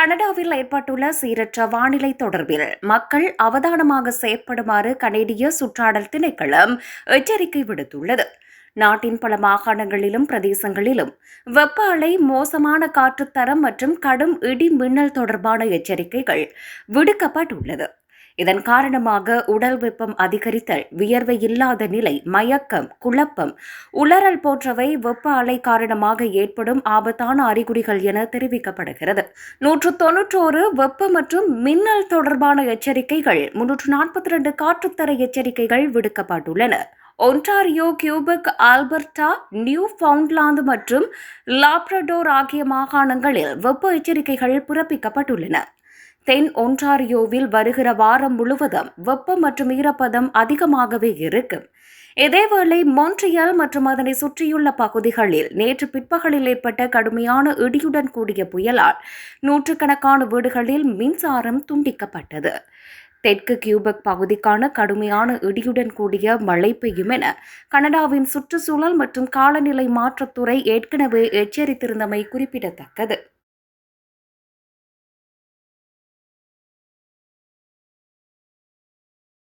கனடாவில் ஏற்பட்டுள்ள சீரற்ற வானிலை தொடர்பில் மக்கள் அவதானமாக செயற்படுமாறு கனேடிய சுற்றாடல் திணைக்களம் எச்சரிக்கை விடுத்துள்ளது. நாட்டின் பல மாகாணங்களிலும் பிரதேசங்களிலும் வெப்ப அலை மோசமான காற்றுத்தரம் மற்றும் கடும் இடி மின்னல் தொடர்பான எச்சரிக்கைகள் விடுக்கப்பட்டுள்ளது. இதன் காரணமாக உடல் வெப்பம் அதிகரித்தல் வியர்வை இல்லாத நிலை மயக்கம் குழப்பம் உளறல் போன்றவை வெப்ப அலை காரணமாக ஏற்படும் ஆபத்தான அறிகுறிகள் என தெரிவிக்கப்படுகிறது. நூற்று தொன்னூற்றோரு வெப்ப மற்றும் மின்னல் தொடர்பான எச்சரிக்கைகள் முன்னூற்று நாற்பத்தி ரெண்டு காற்றுத்தர எச்சரிக்கைகள் விடுக்கப்பட்டுள்ளன. Ontario Quebec Alberta Newfoundland மற்றும் லாப்ரடோர் ஆகிய மாகாணங்களில் வெப்ப எச்சரிக்கைகள் பிறப்பிக்கப்பட்டுள்ளன. தென் ஒன்டாரியோவில் வருகிற வாரம் முழுவதும் வெப்பம் மற்றும் ஈரப்பதம் அதிகமாகவே இருக்கும். இதேவேளை மொன்ட்ரியல் மற்றும் அதனை சுற்றியுள்ள பகுதிகளில் நேற்று பிற்பகலில் ஏற்பட்ட கடுமையான இடியுடன் கூடிய புயலால் நூற்றுக்கணக்கான வீடுகளில் மின்சாரம் துண்டிக்கப்பட்டது. தெற்கு கியூபெக் பகுதிக்கான கடுமையான இடியுடன் கூடிய மழை பெய்யும் என கனடாவின் சுற்றுச்சூழல் மற்றும் காலநிலை மாற்றத்துறை ஏற்கனவே எச்சரித்திருந்தமை குறிப்பிடத்தக்கது.